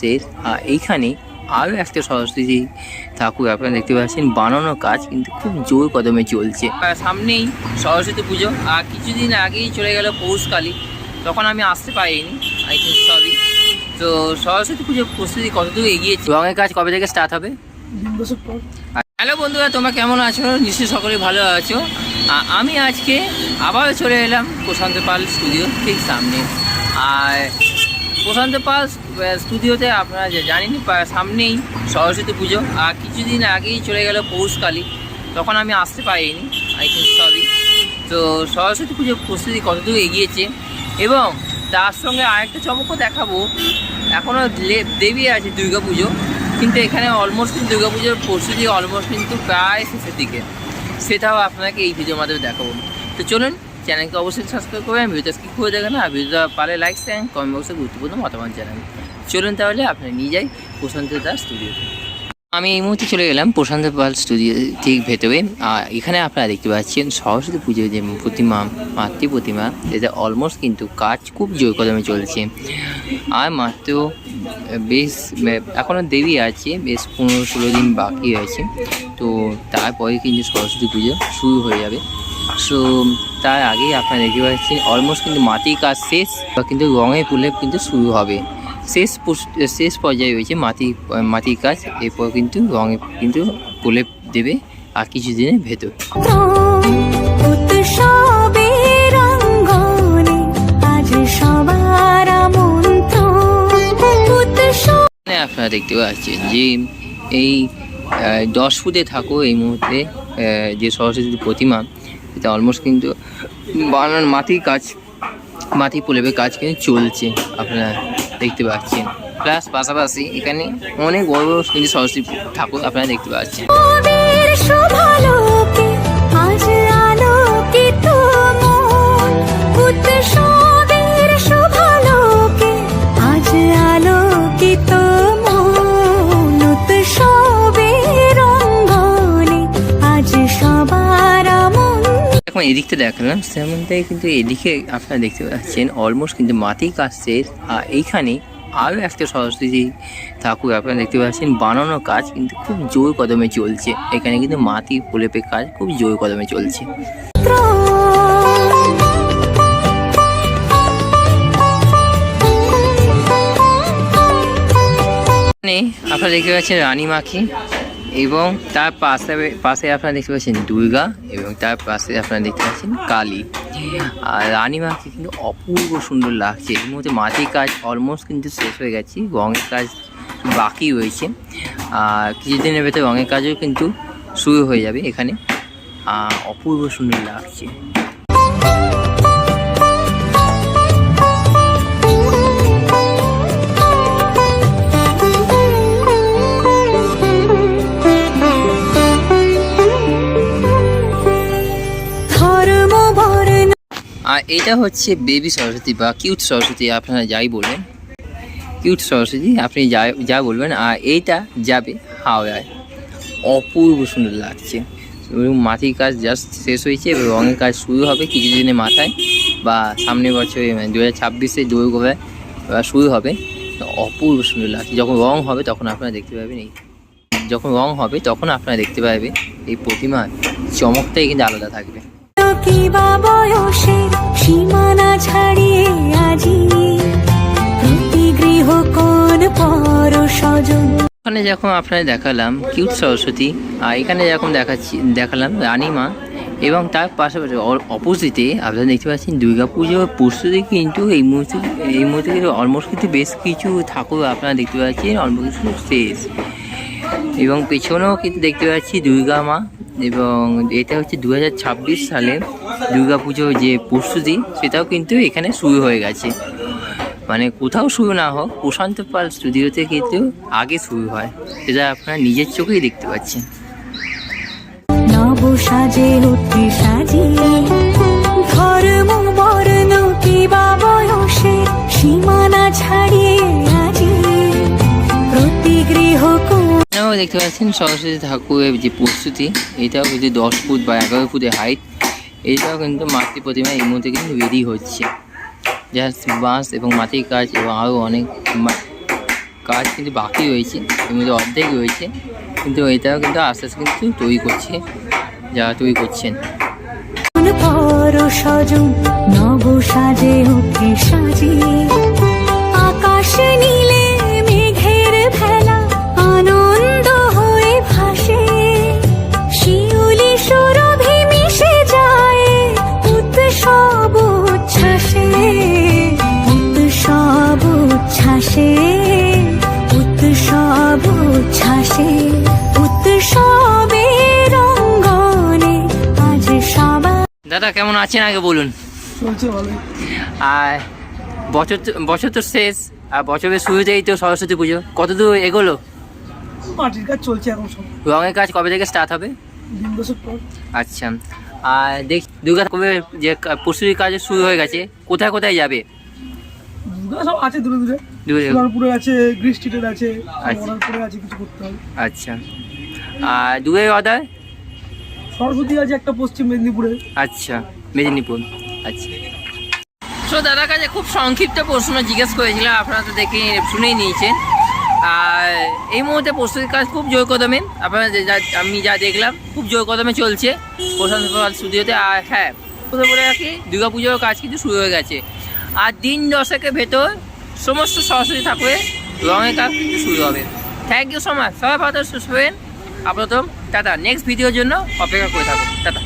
শেষ আর এইখানে আরও একটা সরস্বতী ঠাকুর আপনারা দেখতে পাচ্ছেন। বানানো কাজ কিন্তু খুব জোর কদমে চলছে। সামনেই সরস্বতী পুজো। আর কিছুদিন আগেই চলে গেল পৌষকালী তখন আমি আসতে পারিনি আই থিঙ্ক সরি তো সরস্বতী পুজোর প্রস্তুতি কতদূর এগিয়েছে? রঙের কাজ কবে থেকে স্টার্ট হবে? হ্যালো বন্ধুরা তোমরা কেমন আছো? নিশ্চয়ই সকলে ভালো আছো। আমি আজকে আবার চলে এলাম প্রশান্ত পাল স্টুডিও ঠিক সামনে। আর প্রশান্ত পাল স্টুডিওতে আপনারা যে জানেন সামনেই সরস্বতী পুজো। আর কিছুদিন আগেই চলে গেল পৌষকালী তখন আমি আসতে পারিনি আই থিঙ্ক সরি। তো সরস্বতী পুজোর প্রস্তুতি কতদূর এগিয়েছে? এবং তার সঙ্গে আরেকটা চমকও দেখাবো। এখনও দেবী আছে দুর্গা পুজো, কিন্তু এখানে অলমোস্ট কিন্তু দুর্গা পুজোর প্রস্তুতি অলমোস্ট কিন্তু প্রায় শেষের দিকে। সেটাও আপনাকে এই ভিডিওর মাধ্যমে দেখাবো। তো চলুন চ্যানেলকে অবশ্যই সাবস্ক্রাইব করবেন ভিডিওটা স্কিপ করে দেখেন আর ভিডিওটা পারে লাইক দেন কমেন্ট বক্সে গুরুত্বপূর্ণ মতামত জানাবেন। চলুন তাহলে আপনি নিয়ে যাই প্রশান্ত দাস স্টুডিওতে আমি এই মুহূর্তে চলে গেলাম প্রশান্ত পাল স্টুডিও ঠিক ভেতরে। আর এখানে আপনারা দেখতে পাচ্ছেন সরস্বতী পুজোর যে প্রতিমা, মাতৃ প্রতিমা, এটা অলমোস্ট কিন্তু কাজ খুব জোর কদমে চলছে। আর মাত্র বেশ এখনও দেরি আছে, বেশ পনেরো ষোলো দিন বাকি আছে তো তারপরে কিন্তু সরস্বতী পুজো শুরু হয়ে যাবে। সো তার আগেই আপনারা দেখতে পাচ্ছেন অলমোস্ট কিন্তু মাটির কাজ শেষ, বা কিন্তু রঙের পুলে কিন্তু শুরু হবে। শেষ শেষ পর্যায়ে রয়েছে মাটি মাটির কাজ, এরপর কিন্তু রঙে কিন্তু পুলে দেবে, আর কিছু দিনের ভেতর আপনারা দেখতে পাচ্ছেন যে, এই দশ ফুটে থাকো এই মুহূর্তে যে সরস্বতী প্রতিমা এটা অলমোস্ট কিন্তু বানানোর মাটির কাজ, মাটি প্রলেপের কাজ কিন্তু চলছে, আপনারা দেখতে পাচ্ছেন। প্লাস পাশাপাশি এখানে অনেক বড় বড় কিন্তু সরস্বতী ঠাকুর আপনারা দেখতে পাচ্ছেন। উৎসবের এখন এদিকটা দেখালাম। তেমনটাই কিন্তু এদিকে আপনারা দেখতে পাচ্ছেন। অলমোস্ট কিন্তু কাজ শেষ আর এইখানে আরও একটা সরস্বতী ঠাকুর আপনারা দেখতে পাচ্ছেন। বানানো কাজ কিন্তু খুব জোর কদমে চলছে। এখানে কিন্তু মাটি প্রলেপের কাজ খুব জোর কদমে চলছে। আপনারা দেখতে পাচ্ছেন রানীমাখি এবং তার পাশে পাশে আপনারা দেখতে পাচ্ছেন দুর্গা এবং তার পাশে আপনারা দেখতে পাচ্ছেন কালী। আর রানীমাকে কিন্তু অপূর্ব সুন্দর লাগছে। এর মধ্যে মাটির কাজ অলমোস্ট কিন্তু শেষ হয়ে গেছে, রঙের কাজ বাকি রয়েছে। আর কিছুদিনের ভেতরে রঙের কাজও কিন্তু শুরু হয়ে যাবে এখানে। অপূর্ব সুন্দর লাগছে। এটা হচ্ছে বেবি সরস্বতী বা কিউট সরস্বতী, আপনারা যাই বলবেন। কিউট সরস্বতী, আপনি যা যা বলবেন, আর এইটা যাবে হাওড়ায়। অপূর্ব সুন্দর লাগছে। এবং মাটির কাজ জাস্ট শেষ হয়েছে, এবং রঙের কাজ শুরু হবে কিছুদিনের মাথায়, বা সামনের বছরে মানে দু হাজার ছাব্বিশে দুর্গা শুরু হবে। অপূর্ব সুন্দর লাগছে। যখন রং হবে, তখন আপনারা দেখতে পাবেন এই যখন রং হবে, তখন আপনারা দেখতে পাবেন এই প্রতিমার চমকটাই কিন্তু আলাদা থাকবে। সীমানা ছাড়িয়ে আজি প্রতি গৃহ কোন পর স্বজন? এখানে যখন আপনাদের দেখালাম, কিউট সরস্বতী, আর এখানে যখন দেখাচ্ছি, দেখালাম রানীমা, এবং তার পাশাপাশি অপোজিটে আপনারা দেখতে পাচ্ছেন দুর্গা পুজোর প্রস্তুতি কিন্তু এই মুহূর্তে এই মুহূর্তে কিন্তু অলমোস্ট কিন্তু বেশ কিছু ঠাকুর আপনারা দেখতে পাচ্ছেন অলমোস্ট শেষ। এবং পেছনেও কিন্তু দেখতে পাচ্ছি দুর্গা মা, এবং এটা হচ্ছে দু হাজার ছাব্বিশ সালে পুজোর যে প্রস্তুতি সেটাও কিন্তু এখানে শুরু হয়ে গেছে। মানে কোথাও শুরু না হোক প্রশান্ত পাল স্টুডিওতে কিন্তু আগে শুরু হয়। সেটা আপনারা নিজের চোখেই দেখতে পাচ্ছেন। সাজে সাজিয়ে ধর্ম বর্ণ কি বা বয়সের সীমানা ছাড়িয়ে আজি প্রতি গৃহ কোন এখানেও দেখতে পাচ্ছেন সরস্বতী ঠাকুরের যে প্রস্তুতি এটাও কিন্তু দশ ফুট বা এগারো ফুটের হাইট এইটাও কিন্তু মাতৃ প্রতিমা এই মুহূর্তে কিন্তু রেডি হচ্ছে। জাস্ট বাঁশ এবং মাটির কাজ এবং আরও অনেক কাজ কিন্তু বাকি রয়েছে। এর মধ্যে অর্ধেক রয়েছে। কিন্তু এটাও কিন্তু আস্তে আস্তে কিন্তু তৈরি করছে। যারা তৈরি করছেন। সজন নব সাজে ওঠে সাজিয়ে। আকাশ নীলে দাদা কেমন আছেন? আগে বলুন। চলছে আর বছর তো বছর তো শেষ আর বছরের শুরুতেই তো সরস্বতী পুজো। কত দূর এগোলো? মাটির কাজ চলছে এখন সব। রঙের কাজ কবে থেকে স্টার্ট হবে? আচ্ছা। আর দেখ দুর্গা কবে যে প্রস্তুতির কাজ শুরু হয়ে গেছে কোথায় কোথায় যাবে? দুর্গা সব আছে দূরে দূরে। দূরে সোনারপুরে আছে গ্রিস স্ট্রিটের আছে আচ্ছা। আছে কিছু করতে হবে। আচ্ছা। আর দুয়ের অর্ডার সরস্বতী আছে একটা পশ্চিম মেদিনীপুরে। আচ্ছা মেদিনীপুর। আচ্ছা। সো দাদার কাছে খুব সংক্ষিপ্ত প্রশ্ন জিজ্ঞেস করেছিলাম আপনারা তো দেখে শুনেই নিয়েছেন। আর এই মুহূর্তে প্রস্তুতির কাজ খুব জোর কদমে আপনারা যা আমি যা দেখলাম খুব জোর কদমে চলছে প্রশান্ত পাল স্টুডিওতে। আর হ্যাঁ কোথাও বলে রাখি দুর্গা পুজোর কাজ কিন্তু শুরু হয়ে গেছে। আর দিন দশেকের ভেতর সমস্ত সরস্বতী ঠাকুরের রঙের কাজ কিন্তু শুরু হবে। থ্যাংক ইউ সো মাচ সবাই ভালো সুস্থ হবেন আপাতত টাটা নেক্সট ভিডিওর জন্য অপেক্ষা করে থাকুন। টাটা।